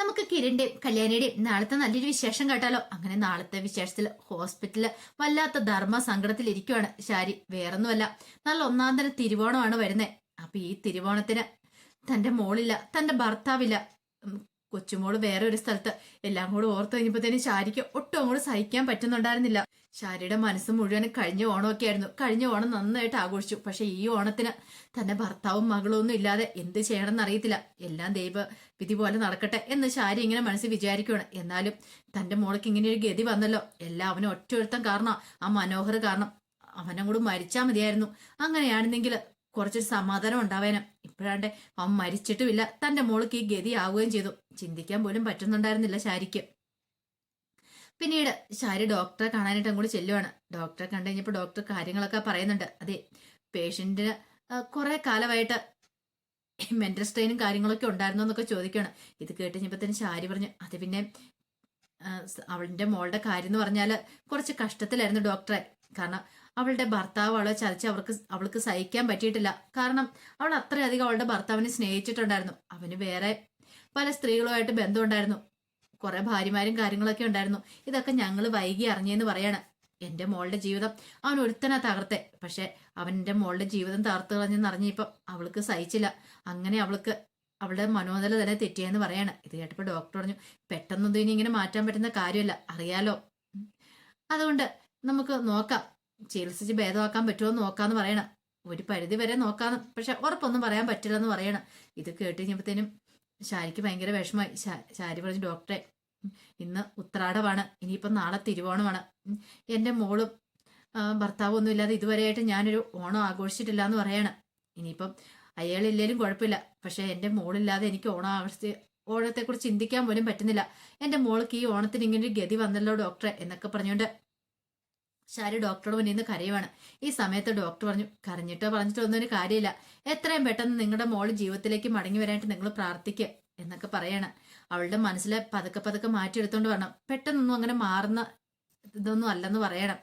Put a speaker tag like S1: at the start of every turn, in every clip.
S1: നമുക്ക് കിരണിന്റെയും കല്യാണിയുടെയും നാളത്തെ നല്ലൊരു വിശേഷം കേട്ടാലോ? അങ്ങനെ നാളത്തെ വിശേഷത്തിൽ ഹോസ്പിറ്റലിൽ വല്ലാത്ത ധർമ്മ സങ്കടത്തിൽ ഇരിക്കുവാണ് ശാരി. വേറൊന്നുമല്ല നല്ല ഒന്നാം തരം തിരുവോണമാണ് വരുന്നത് അപ്പൊ ഈ തിരുവോണത്തിന് തന്റെ മോളില്ല തന്റെ ഭർത്താവില്ല. കൊച്ചുമോൾ വേറെ ഒരു സ്ഥലത്ത്. എല്ലാം കൂടെ ഓർത്തു കഴിഞ്ഞപ്പോഴത്തേനും ശാരിക്ക് ഒട്ടും അങ്ങോട്ട് സഹിക്കാൻ പറ്റുന്നുണ്ടായിരുന്നില്ല. ശാരിയുടെ മനസ്സ് മുഴുവൻ കഴിഞ്ഞ ഓണമൊക്കെ ആയിരുന്നു. കഴിഞ്ഞ ഓണം നന്നായിട്ട് ആഘോഷിച്ചു. പക്ഷെ ഈ ഓണത്തിന് തന്റെ ഭർത്താവും മകളും ഒന്നും ഇല്ലാതെ എന്ത് ചെയ്യണമെന്ന് അറിയത്തില്ല. എല്ലാം ദൈവ വിധി പോലെ നടക്കട്ടെ എന്ന് ശാരി ഇങ്ങനെ മനസ്സിൽ വിചാരിക്കുകയാണ് എന്നാലും തന്റെ മോൾക്ക് ഇങ്ങനെ ഒരു ഗതി വന്നല്ലോ. എല്ലാം അവനും ഒറ്റ ഒരുത്തം കാരണം ആ മനോഹർ കാരണം. അവനും കൂടെ മരിച്ചാൽ മതിയായിരുന്നു. അങ്ങനെയാണെന്നെങ്കിൽ കുറച്ചൊരു സമാധാനം ഉണ്ടാവേനം. ഇപ്പോഴാണ്ട് അവൻ മരിച്ചിട്ടുമില്ല. തന്റെ മോൾക്ക് ഈ ഗതി ആവുകയും ചെയ്തു. ചിന്തിക്കാൻ പോലും പറ്റുന്നുണ്ടായിരുന്നില്ല ശാരിക്ക്. പിന്നീട് ശാരി ഡോക്ടറെ കാണാനായിട്ട് അങ്ങോട്ട് ചെല്ലുവാണ്. ഡോക്ടറെ കണ്ടു കഴിഞ്ഞപ്പോൾ ഡോക്ടർ കാര്യങ്ങളൊക്കെ പറയുന്നുണ്ട്. അതെ പേഷ്യന്റിന് കുറെ കാലമായിട്ട് മെന്റൽ സ്ട്രെയിനും കാര്യങ്ങളൊക്കെ ഉണ്ടായിരുന്നു എന്നൊക്കെ ചോദിക്കുകയാണ്. ഇത് കേട്ട് തന്നെ ശാരി പറഞ്ഞു അത് പിന്നെ അവളുടെ മോളുടെ കാര്യം എന്ന് പറഞ്ഞാൽ കുറച്ച് കഷ്ടത്തിലായിരുന്നു ഡോക്ടറെ കാരണം അവളുടെ ഭർത്താവ് അവളെ ചതിച്ച് അവർക്ക് അവൾക്ക് സഹിക്കാൻ പറ്റിയിട്ടില്ല. കാരണം അവൾ അത്രയധികം അവളുടെ ഭർത്താവിനെ സ്നേഹിച്ചിട്ടുണ്ടായിരുന്നു. അവന് വേറെ പല സ്ത്രീകളുമായിട്ട് ബന്ധമുണ്ടായിരുന്നു. കുറെ ഭാര്യമാരും കാര്യങ്ങളൊക്കെ ഉണ്ടായിരുന്നു. ഇതൊക്കെ ഞങ്ങൾ വൈകി അറിഞ്ഞെന്ന് പറയാണ്. എന്റെ മോളുടെ ജീവിതം അവൻ ഒരുത്തനാ തകർത്തെ. പക്ഷെ അവന്റെ മോളുടെ ജീവിതം തകർത്ത് കളഞ്ഞെന്ന് അറിഞ്ഞപ്പോൾ അവൾക്ക് സഹിച്ചില്ല. അങ്ങനെ അവൾക്ക് അവളുടെ മനോനില തന്നെ തെറ്റിയെന്ന് പറയാണ്. ഇത് കേട്ടപ്പോൾ ഡോക്ടർ പറഞ്ഞു പെട്ടെന്നൊന്നും ഇനി ഇങ്ങനെ മാറ്റാൻ പറ്റുന്ന കാര്യമല്ല. അറിയാലോ. അതുകൊണ്ട് നമുക്ക് നോക്കാം. ചികിത്സിച്ച് ഭേദമാക്കാൻ പറ്റുമോ എന്ന് നോക്കാന്ന് പറയണം. ഒരു പരിധി വരെ നോക്കാന്ന്. പക്ഷെ ഉറപ്പൊന്നും പറയാൻ പറ്റില്ലെന്ന് പറയണം. ഇത് കേട്ട് കഴിഞ്ഞപ്പോഴത്തേനും ശാരിക്ക് ഭയങ്കര വിഷമമായി. ശാരി പറഞ്ഞു ഡോക്ടറെ ഇന്ന് ഉത്രാടമാണ്. ഇനിയിപ്പം നാളെ തിരുവോണമാണ്. എന്റെ മോളും ഭർത്താവും ഒന്നും ഇല്ലാതെ ഇതുവരെയായിട്ട് ഞാനൊരു ഓണം ആഘോഷിച്ചിട്ടില്ല എന്ന് പറയണം. ഇനിയിപ്പം അയാളില്ലേലും കുഴപ്പമില്ല. പക്ഷേ എന്റെ മോളില്ലാതെ എനിക്ക് ഓണം ആഘോഷിച്ച് ഓണത്തെക്കുറിച്ച് ചിന്തിക്കാൻ പോലും പറ്റുന്നില്ല. എന്റെ മോൾക്ക് ഈ ഓണത്തിന് ഇങ്ങനെ ഒരു ഗതി വന്നല്ലോ ഡോക്ടറെ എന്നൊക്കെ പറഞ്ഞുകൊണ്ട് ശാരി ഡോക്ടറോട് മുന്നിൽ നിന്ന് കരയുവാണ്. ഈ സമയത്ത് ഡോക്ടർ പറഞ്ഞു കരഞ്ഞിട്ടോ പറഞ്ഞിട്ടോ ഒന്നും ഒരു കാര്യമില്ല. എത്രയും പെട്ടെന്ന് നിങ്ങളുടെ മോൾ ജീവിതത്തിലേക്ക് മടങ്ങി വരാനായിട്ട് നിങ്ങൾ പ്രാർത്ഥിക്കുക എന്നൊക്കെ പറയാണ്. അവളുടെ മനസ്സിലെ പതുക്കെ പതുക്കെ മാറ്റിയെടുത്തോണ്ട് വരണം. പെട്ടെന്നൊന്നും അങ്ങനെ മാറുന്ന ഇതൊന്നും അല്ലെന്ന് പറയണം.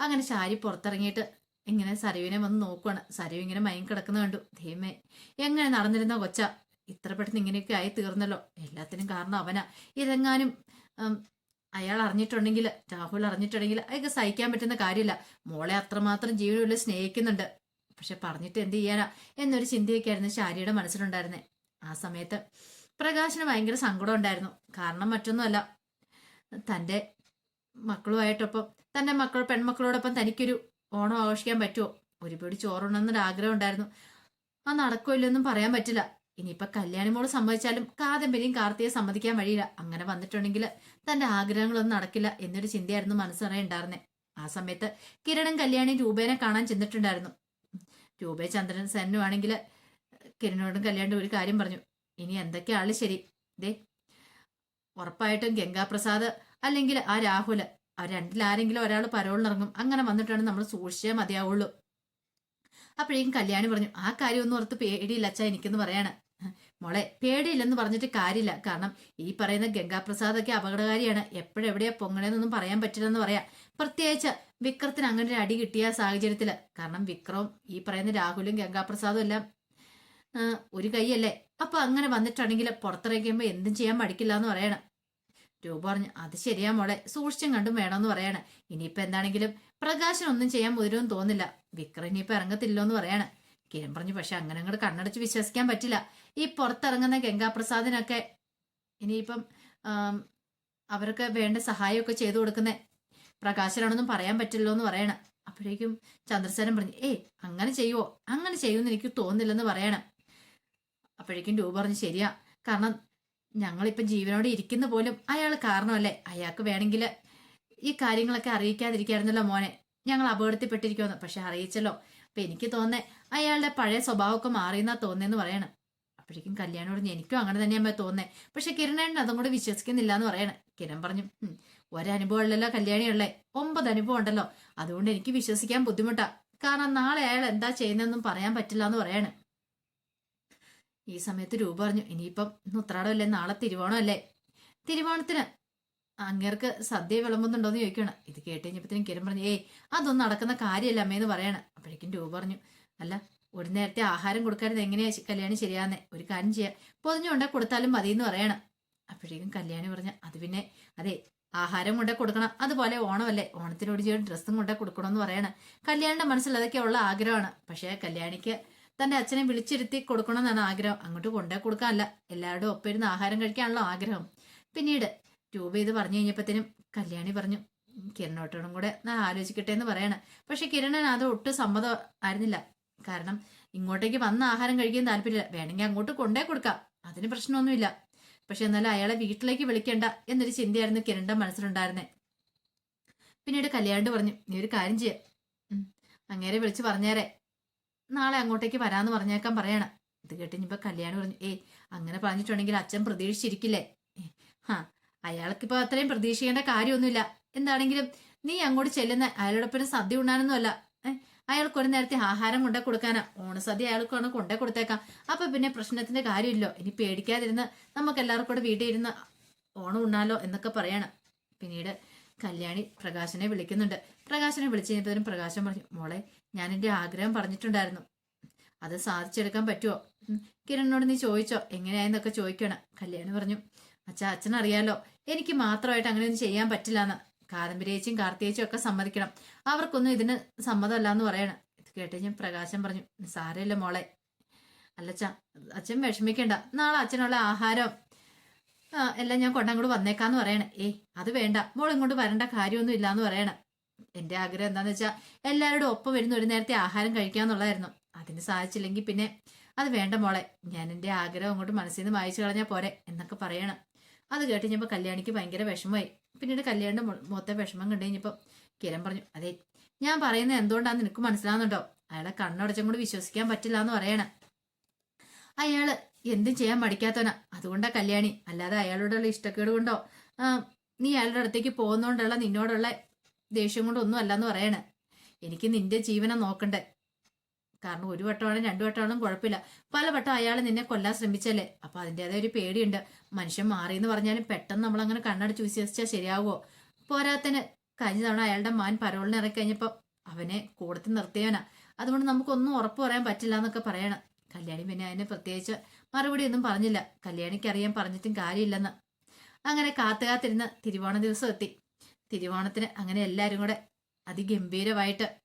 S1: അങ്ങനെ ശാരി പുറത്തിറങ്ങിയിട്ട് ഇങ്ങനെ സരുവിനെ വന്ന് നോക്കുവാണ്. സരു ഇങ്ങനെ മയം കിടക്കുന്ന കണ്ടു. ദൈവമേ എങ്ങനെ നടന്നിരുന്ന കൊച്ച? ഇത്ര പെട്ടെന്ന് ഇങ്ങനെയൊക്കെ ആയി തീർന്നല്ലോ. എല്ലാത്തിനും കാരണം അവനാ. ഇതെങ്ങാനും അയാൾ അറിഞ്ഞിട്ടുണ്ടെങ്കിൽ രാഹുൽ അറിഞ്ഞിട്ടുണ്ടെങ്കിൽ അയാൾക്ക് സഹിക്കാൻ പറ്റുന്ന കാര്യമില്ല. മോളെ അത്രമാത്രം ജീവനുള്ള സ്നേഹിക്കുന്നുണ്ട്. പക്ഷെ പറഞ്ഞിട്ട് എന്ത് ചെയ്യാനാ? എന്നൊരു ചിന്തയൊക്കെയായിരുന്നു ശാരിയുടെ മനസ്സിലുണ്ടായിരുന്നേ. ആ സമയത്ത് പ്രകാശിന് ഭയങ്കര സങ്കടം ഉണ്ടായിരുന്നു. കാരണം മറ്റൊന്നുമല്ല തന്റെ മക്കളുമായിട്ടൊപ്പം തന്റെ മക്കൾ പെൺമക്കളോടൊപ്പം തനിക്കൊരു ഓണം ആഘോഷിക്കാൻ പറ്റുമോ? ഒരു പിടി ചോറുണ്ടെന്നൊരു ആഗ്രഹം ഉണ്ടായിരുന്നു. ആ നടക്കില്ലെന്നും പറയാൻ പറ്റില്ല. ഇനിയിപ്പൊ കല്യാണിമോൾ സമ്മതിച്ചാലും കാദംബരിയും കാർത്തിയെ സമ്മതിക്കാൻ വഴിയില്ല. അങ്ങനെ വന്നിട്ടുണ്ടെങ്കിൽ തന്റെ ആഗ്രഹങ്ങളൊന്നും നടക്കില്ല എന്നൊരു ചിന്തയായിരുന്നു മനസ്സറിയ ഉണ്ടായിരുന്നെ. ആ സമയത്ത് കിരണും കല്യാണി രൂപേനെ കാണാൻ ചെന്നിട്ടുണ്ടായിരുന്നു. രൂപേ ചന്ദ്രൻ സെന്നും കിരണോടും കല്യാണിന്റെ ഒരു കാര്യം പറഞ്ഞു. ഇനി എന്തൊക്കെ ആൾ ശരി? ദേ ഉറപ്പായിട്ടും ഗംഗാപ്രസാദ് അല്ലെങ്കിൽ ആ രാഹുൽ ആ രണ്ടിലാരെങ്കിലും ഒരാൾ പരോളിനിറങ്ങും അങ്ങനെ വന്നിട്ടാണ് നമ്മൾ സൂക്ഷിച്ചേ മതിയാവുള്ളൂ. അപ്പോഴേക്കും കല്യാണി പറഞ്ഞു ആ കാര്യമൊന്നും ഓർത്ത് പേടിയില്ല അച്ഛാ എനിക്കെന്ന് പറയാണ്. മോളെ പേടിയില്ലെന്ന് പറഞ്ഞിട്ട് കാര്യമില്ല. കാരണം ഈ പറയുന്ന ഗംഗാപ്രസാദൊക്കെ അപകടകാരിയാണ്. എപ്പോഴെവിടെയാ പൊങ്ങണേന്നൊന്നും പറയാൻ പറ്റില്ലെന്ന് പറയാം. പ്രത്യേകിച്ച് വിക്രത്തിന് അങ്ങനെ ഒരു അടി കിട്ടിയ സാഹചര്യത്തിൽ. കാരണം വിക്രവും ഈ പറയുന്ന രാഹുലും ഗംഗാപ്രസാദും എല്ലാം ഒരു കൈയല്ലേ? അപ്പൊ അങ്ങനെ വന്നിട്ടുണ്ടെങ്കിൽ പുറത്തിറങ്ങിക്കുമ്പോ എന്തും ചെയ്യാൻ മടിക്കില്ല എന്ന് പറയണം. രൂപ പറഞ്ഞു അത് ശരിയാ മോളെ. സൂക്ഷിച്ചും കണ്ടും വേണമെന്ന് പറയണം. ഇനിയിപ്പോ എന്താണെങ്കിലും പ്രകാശനൊന്നും ചെയ്യാൻ ഒരു തോന്നില്ല വിക്രം ഇനിയിപ്പോ ഇറങ്ങത്തില്ലോ എന്ന് പറയാണ്. കിരൺ പറഞ്ഞു പക്ഷെ അങ്ങനെ അങ്ങോട്ട് കണ്ണടച്ച് വിശ്വസിക്കാൻ പറ്റില്ല. ഈ പുറത്തിറങ്ങുന്ന ഗംഗാപ്രസാദിനൊക്കെ ഇനിയിപ്പം അവർക്ക് വേണ്ട സഹായമൊക്കെ ചെയ്തു കൊടുക്കുന്ന. പ്രകാശനാണെന്നും പറയാൻ പറ്റില്ലോ എന്ന് പറയണം. അപ്പോഴേക്കും ചന്ദ്രസേനൻ പറഞ്ഞു ഏയ് അങ്ങനെ ചെയ്യുവോ? അങ്ങനെ ചെയ്യുമെന്ന് എനിക്ക് തോന്നില്ലെന്ന് പറയണം. അപ്പോഴേക്കും രൂപ പറഞ്ഞു ശരിയാ. കാരണം ഞങ്ങളിപ്പം ജീവനോടെ ഇരിക്കുന്ന പോലും അയാൾ കാരണമല്ലേ? അയാൾക്ക് വേണമെങ്കിൽ ഈ കാര്യങ്ങളൊക്കെ അറിയിക്കാതിരിക്കായിരുന്നല്ലോ മോനെ. ഞങ്ങൾ അപകടത്തിൽപ്പെട്ടിരിക്കുമെന്ന് പക്ഷെ അറിയിച്ചല്ലോ. അപ്പൊ എനിക്ക് തോന്നേ അയാളുടെ പഴയ സ്വഭാവമൊക്കെ മാറിയെന്നാ തോന്നിയെന്ന് പറയണം. അപ്പോഴേക്കും കല്യാണം പറഞ്ഞു എനിക്കും അങ്ങനെ തന്നെയാ തോന്നേ പക്ഷെ കിരണേട്ടൻ അതും കൂടെ വിശ്വസിക്കുന്നില്ല എന്ന് പറയണം. കിരൺ പറഞ്ഞു ഒരനുഭവം ഉള്ളല്ലോ കല്യാണി കല്യാണിയുള്ളേ. ഒമ്പത് അനുഭവം ഉണ്ടല്ലോ. അതുകൊണ്ട് എനിക്ക് വിശ്വസിക്കാൻ ബുദ്ധിമുട്ടാ. കാരണം നാളെ അയാൾ എന്താ ചെയ്യുന്നതെന്നും പറയാൻ പറ്റില്ല എന്ന് പറയാണ്. ഈ സമയത്ത് രൂപ പറഞ്ഞു ഇനിയിപ്പം ഉത്രാടമല്ലേ? നാളെ തിരുവോണം അല്ലേ തിരുവോണത്തിന് അങ്ങേർക്ക് സദ്യ വിളമ്പുന്നുണ്ടോന്ന് ചോദിക്കണം ഇത് കേട്ട് കഴിഞ്ഞപ്പോഴത്തേനും കിരൺ പറഞ്ഞു ഏയ് അതൊന്നും നടക്കുന്ന കാര്യമല്ല അമ്മേന്ന് പറയണം. അപ്പോഴേക്കും രൂപ പറഞ്ഞു അല്ല ഒരു നേരത്തെ ആഹാരം കൊടുക്കാതെ എങ്ങനെയാ കല്യാണി ശരിയാന്നേ ഒരു കാര്യം ചെയ്യാം. പൊതിഞ്ഞു കൊണ്ടേ കൊടുത്താലും മതി എന്ന് പറയണം. അപ്പോഴേക്കും കല്യാണി പറഞ്ഞ അത് പിന്നെ അതെ ആഹാരം കൊണ്ടേ കൊടുക്കണം. അതുപോലെ ഓണമല്ലേ? ഓണത്തിനോട് ചെയ്യും ഡ്രസ്സും കൊണ്ടേ കൊടുക്കണമെന്ന് പറയണ. കല്യാണിന്റെ മനസ്സിൽ അതൊക്കെ ഉള്ള ആഗ്രഹമാണ്. പക്ഷേ കല്യാണിക്ക് തന്റെ അച്ഛനെ വിളിച്ചിരുത്തി കൊടുക്കണമെന്നാണ് ആഗ്രഹം. അങ്ങോട്ട് കൊണ്ടേ കൊടുക്കാനല്ല. എല്ലാവരുടെയും ഒപ്പം ഇരുന്ന് ആഹാരം കഴിക്കാനുള്ള ആഗ്രഹം. പിന്നീട് ട്യൂബ് ചെയ്ത് പറഞ്ഞു കഴിഞ്ഞപ്പോഴത്തേനും കല്യാണി പറഞ്ഞു "ഉം, കിരണോട്ടോടും കൂടെ ആലോചിക്കട്ടെ എന്ന് പറയാണ്. പക്ഷെ കിരണൻ അത് ഒട്ടും സമ്മതം ആയിരുന്നില്ല. കാരണം ഇങ്ങോട്ടേക്ക് വന്ന ആഹാരം കഴിക്കാൻ താല്പര്യമില്ല. വേണമെങ്കിൽ അങ്ങോട്ട് കൊണ്ടേ കൊടുക്കാം. അതിന് പ്രശ്നമൊന്നുമില്ല. പക്ഷെ എന്നാലും അയാളെ വീട്ടിലേക്ക് വിളിക്കേണ്ട എന്നൊരു ചിന്തയായിരുന്നു കിരണിന്റെ മനസ്സിലുണ്ടായിരുന്നേ. പിന്നീട് കല്യാണ്ട് പറഞ്ഞു നീ ഒരു കാര്യം ചെയ്യ. അങ്ങേരെ വിളിച്ച് പറഞ്ഞേരെ. നാളെ അങ്ങോട്ടേക്ക് വരാന്ന് പറഞ്ഞേക്കാൻ പറയണം. ഇത് കേട്ട് കല്യാണ് പറഞ്ഞു ഏയ് അങ്ങനെ പറഞ്ഞിട്ടുണ്ടെങ്കിൽ അച്ഛൻ പ്രതീക്ഷിച്ചിരിക്കില്ലേ? ഏ, അയാൾക്കിപ്പോ അത്രയും പ്രതീക്ഷിക്കേണ്ട കാര്യമൊന്നുമില്ല. എന്താണെങ്കിലും നീ അങ്ങോട്ട് ചെല്ലുന്ന അയാളോടൊപ്പം സദ്യ ഉണ്ടാനൊന്നുമല്ല അല്ല അയാൾക്ക് ഒരു നേരത്തെ ആഹാരം കൊണ്ടേ കൊടുക്കാനാ. ഓണസദ്യ വേണം കൊണ്ടേ കൊടുത്തേക്കാം. അപ്പൊ പിന്നെ പ്രശ്നത്തിന്റെ കാര്യമില്ലോ. ഇനി പേടിക്കാതിരുന്ന് നമുക്ക് എല്ലാവർക്കും കൂടെ വീട്ടിൽ ഇരുന്ന് ഓണം ഉണ്ടാലോ എന്നൊക്കെ പറയണം. പിന്നീട് കല്യാണി പ്രകാശനെ വിളിക്കുന്നുണ്ട്. പ്രകാശനെ വിളിച്ചു കഴിഞ്ഞപ്പോഴും പ്രകാശൻ പറഞ്ഞു മോളെ ഞാൻ എന്റെ ആഗ്രഹം പറഞ്ഞിട്ടുണ്ടായിരുന്നു. അത് സാധിച്ചെടുക്കാൻ പറ്റുമോ കിരണിനോട് നീ ചോദിച്ചോ എങ്ങനെയായെന്നൊക്കെ ചോദിക്കണം. കല്യാണി പറഞ്ഞു അച്ഛാ അച്ഛൻ അറിയാലോ എനിക്ക് മാത്രമായിട്ട് അങ്ങനെയൊന്നും ചെയ്യാൻ പറ്റില്ല എന്ന് കാദംബരിയേച്ചും കാർത്തിയേച്ചും ഒക്കെ സമ്മതിക്കണം. അവർക്കൊന്നും ഇതിന് സമ്മതമല്ല എന്ന് പറയണം. ഇത് കേട്ട് ഞാൻ പ്രകാശം പറഞ്ഞു സാരമില്ല മോളെ. അല്ലച്ച അച്ഛൻ വിഷമിക്കണ്ട. നാളെ അച്ഛനുള്ള ആഹാരം എല്ലാം ഞാൻ കൊണ്ടങ്ങോട്ട് വന്നേക്കാന്ന് പറയണേ. ഏയ് അത് വേണ്ട. മോൾ ഇങ്ങോട്ട് വരേണ്ട കാര്യമൊന്നും ഇല്ലാന്ന് പറയണം. എന്റെ ആഗ്രഹം എന്താന്ന് വെച്ചാൽ എല്ലാവരുടെ ഒപ്പം വരുന്ന ഒരു നേരത്തെ ആഹാരം കഴിക്കാന്നുള്ളതായിരുന്നു. അതിന് സാധിച്ചില്ലെങ്കിൽ പിന്നെ അത് വേണ്ട മോളെ. ഞാൻ എന്റെ ആഗ്രഹം അങ്ങോട്ട് മനസ്സിൽ നിന്ന് വായിച്ചു കളഞ്ഞാൽ പോരെ എന്നൊക്കെ പറയണം. അത് കേട്ട് കഴിഞ്ഞപ്പോൾ കല്യാണിക്ക് ഭയങ്കര വിഷമമായി. പിന്നീട് കല്യാണിന്റെ മൊത്തം വിഷമം കണ്ടു കഴിഞ്ഞപ്പോൾ കിരൺ പറഞ്ഞു അതെ ഞാൻ പറയുന്നത് എന്തുകൊണ്ടാന്ന് നിനക്ക് മനസ്സിലാവുന്നുണ്ടോ? അയാളെ കണ്ണടച്ചും കൂടി വിശ്വസിക്കാൻ പറ്റില്ല എന്ന് പറയണം. അയാൾ എന്തും ചെയ്യാൻ മടിക്കാത്തവനാ. അതുകൊണ്ടാ കല്യാണി. അല്ലാതെ അയാളോടുള്ള ഇഷ്ടക്കേട് കൊണ്ടോ നീ അയാളുടെ അടുത്തേക്ക് പോകുന്നോണ്ടുള്ള നിന്നോടുള്ള ദേഷ്യം കൊണ്ടൊന്നും അല്ലെന്ന് പറയണേ. എനിക്ക് നിന്റെ ജീവനം നോക്കണ്ടേ. കാരണം ഒരു വട്ടമാണ് രണ്ടു വട്ടമാണെന്നും കുഴപ്പമില്ല. പല വട്ടം അയാൾ നിന്നെ കൊല്ലാൻ ശ്രമിച്ചല്ലേ? അപ്പൊ അതിന്റെതായ ഒരു പേടിയുണ്ട്. മനുഷ്യൻ മാറി എന്ന് പറഞ്ഞാലും പെട്ടെന്ന് നമ്മൾ അങ്ങനെ കണ്ണടച്ച് വിശ്വസിച്ചാൽ ശരിയാവുമോ പോരാത്തന് കഴിഞ്ഞ തവണ അയാളുടെ മാൻ പരോളിന് ഇറക്കി കഴിഞ്ഞപ്പോൾ അവനെ കൂടത്തിൽ നിർത്തിയവനാ. അതുകൊണ്ട് നമുക്കൊന്നും ഉറപ്പ് പറയാൻ പറ്റില്ല എന്നൊക്കെ പറയണം. കല്യാണി പിന്നെ അതിന് പ്രത്യേകിച്ച് മറുപടി ഒന്നും പറഞ്ഞില്ല. കല്യാണിക്ക് അറിയാൻ പറഞ്ഞിട്ടും കാര്യമില്ലെന്ന്. അങ്ങനെ കാത്തു കാത്തിരുന്ന് തിരുവോണ ദിവസം എത്തി. തിരുവോണത്തിന് അങ്ങനെ എല്ലാവരും കൂടെ അതിഗംഭീരമായിട്ട്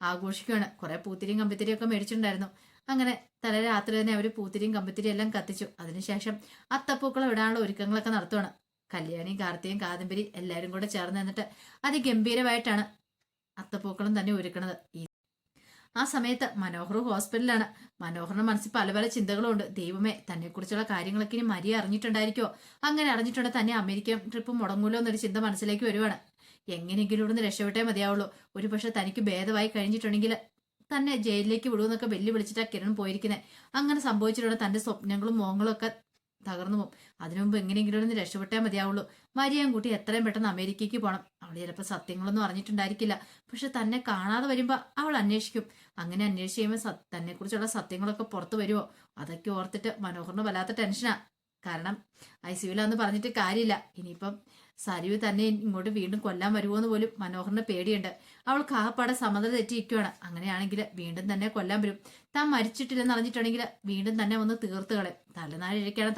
S1: ആഘോഷിക്കുകയാണ് കുറെ പൂത്തിരിയും കമ്പിത്തിരിയും ഒക്കെ മേടിച്ചിട്ടുണ്ടായിരുന്നു. അങ്ങനെ തലേ രാത്രി തന്നെ അവർ പൂത്തിരിയും കമ്പിത്തിരിയും എല്ലാം കത്തിച്ചു. അതിനുശേഷം അത്തപ്പൂക്കളം ഇടാനുള്ള ഒരുക്കങ്ങളൊക്കെ നടത്തുവാണ്. കല്യാണി കാർത്തിയും കാദംബരി എല്ലാവരും കൂടെ ചേർന്ന് നിന്നിട്ട് അതിഗംഭീരമായിട്ടാണ് അത്തപ്പൂക്കളം തന്നെ ഒരുക്കണത്. ആ സമയത്ത് മനോഹർ ഹോസ്പിറ്റലിലാണ്. മനോഹറിന്റെ മനസ്സിൽ പല പല ചിന്തകളും ഉണ്ട്. ദൈവമേ തന്നെക്കുറിച്ചുള്ള കാര്യങ്ങളൊക്കെ ഇനി മരിയ അറിഞ്ഞിട്ടുണ്ടായിരിക്കോ അങ്ങനെ അറിഞ്ഞിട്ടുണ്ട് തന്നെ അമേരിക്കൻ ട്രിപ്പ് മുടങ്ങൂലോ എന്നൊരു ചിന്ത മനസ്സിലേക്ക് വരുവാണ്. എങ്ങനെയെങ്കിലും ഇവിടുന്ന് രക്ഷപ്പെട്ടേ മതിയാവുള്ളൂ. ഒരു പക്ഷെ തനിക്ക് ഭേദമായി കഴിഞ്ഞിട്ടുണ്ടെങ്കിൽ തന്നെ ജയിലിലേക്ക് വിടുമെന്നൊക്കെ വെല്ലു വിളിച്ചിട്ടാ കിരൺ പോയിരിക്കുന്നത് അങ്ങനെ സംഭവിച്ചിട്ടുണ്ട്. തന്റെ സ്വപ്നങ്ങളും മോഹങ്ങളും ഒക്കെ തകർന്നു പോകും അതിനു മുമ്പ് എങ്ങനെയെങ്കിലും ഒന്ന് രക്ഷപ്പെട്ടേ മതിയാവുള്ളൂ. മരിയാൻ കുട്ടി എത്രയും പെട്ടെന്ന് അമേരിക്കയ്ക്ക് പോകണം അവൾ ചിലപ്പോൾ സത്യങ്ങളൊന്നും അറിഞ്ഞിട്ടുണ്ടായിരിക്കില്ല. പക്ഷെ തന്നെ കാണാതെ വരുമ്പോൾ അവൾ അന്വേഷിക്കും. അങ്ങനെ അന്വേഷിച്ച് കഴിയുമ്പോൾ തന്നെ കുറിച്ചുള്ള സത്യങ്ങളൊക്കെ പുറത്തു വരുമോ അതൊക്കെ ഓർത്തിട്ട് മനോഹറിന് വല്ലാത്ത ടെൻഷനാ. കാരണം ഐ സിയുലാന്ന് പറഞ്ഞിട്ട് കാര്യമില്ല. ഇനിയിപ്പം സരിവ് തന്നെ ഇങ്ങോട്ട് വീണ്ടും കൊല്ലാൻ വരുമോ എന്ന് പോലും മനോഹറിന് പേടിയുണ്ട്. അവൾ കാപ്പാടെ സമത തെറ്റിയിരിക്കുവാണ്. അങ്ങനെയാണെങ്കിൽ വീണ്ടും തന്നെ കൊല്ലാൻ വരും. താൻ മരിച്ചിട്ടില്ലെന്ന് അറിഞ്ഞിട്ടുണ്ടെങ്കിൽ വീണ്ടും തന്നെ ഒന്ന് തീർത്ത് കളയും.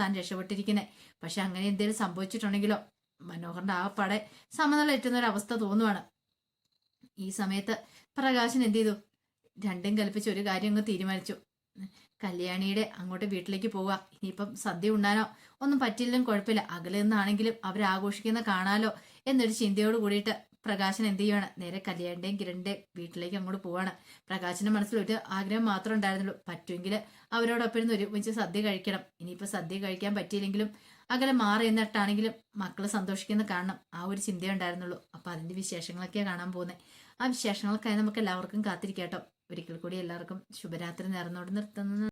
S1: താൻ രക്ഷപ്പെട്ടിരിക്കുന്നത് പക്ഷെ അങ്ങനെ എന്തെങ്കിലും സംഭവിച്ചിട്ടുണ്ടെങ്കിലോ? മനോഹറിന്റെ ആപ്പാടെ സമനില എറ്റുന്ന ഒരു അവസ്ഥ തോന്നുവാണ്. ഈ സമയത്ത് പ്രകാശൻ എന്ത് ചെയ്തു? രണ്ടും കൽപ്പിച്ച് ഒരു കാര്യം അങ്ങ് തീരുമാനിച്ചു. കല്യാണിയുടെ അങ്ങോട്ട് വീട്ടിലേക്ക് പോവുക ഇനിയിപ്പം സദ്യ ഉണ്ടാനോ? ഒന്നും പറ്റില്ലെങ്കിലും കുഴപ്പമില്ല. അകലെ നിന്നാണെങ്കിലും അവർ ആഘോഷിക്കുന്ന കാണാലോ എന്നൊരു ചിന്തയോട് കൂടിയിട്ട് പ്രകാശൻ എന്ത് ചെയ്യുവാണ്? നേരെ കല്യാണിന്റെയും കിരണിന്റെയും വീട്ടിലേക്ക് അങ്ങോട്ട് പോവാണ്. പ്രകാശന്റെ മനസ്സിൽ ഒരു ആഗ്രഹം മാത്രമേ ഉണ്ടായിരുന്നുള്ളൂ. പറ്റുമെങ്കിൽ അവരോടൊപ്പം ഇരുന്ന് ഒരുമിച്ച് സദ്യ കഴിക്കണം. ഇനിയിപ്പോൾ സദ്യ കഴിക്കാൻ പറ്റിയില്ലെങ്കിലും അകലെ മാറി എന്നിട്ടാണെങ്കിലും മക്കളെ സന്തോഷിക്കുന്ന കാണണം. ആ ഒരു ചിന്തയേ ഉണ്ടായിരുന്നുള്ളൂ. അപ്പോൾ അതിന്റെ വിശേഷങ്ങളൊക്കെയാണ് കാണാൻ പോകുന്നത് ആ വിശേഷങ്ങൾക്കായി നമുക്ക് എല്ലാവർക്കും കാത്തിരിക്കാട്ടോ. ഒരിക്കൽ കൂടി എല്ലാവർക്കും ശുഭരാത്രി നേർന്നോട് നിർത്തുന്നു.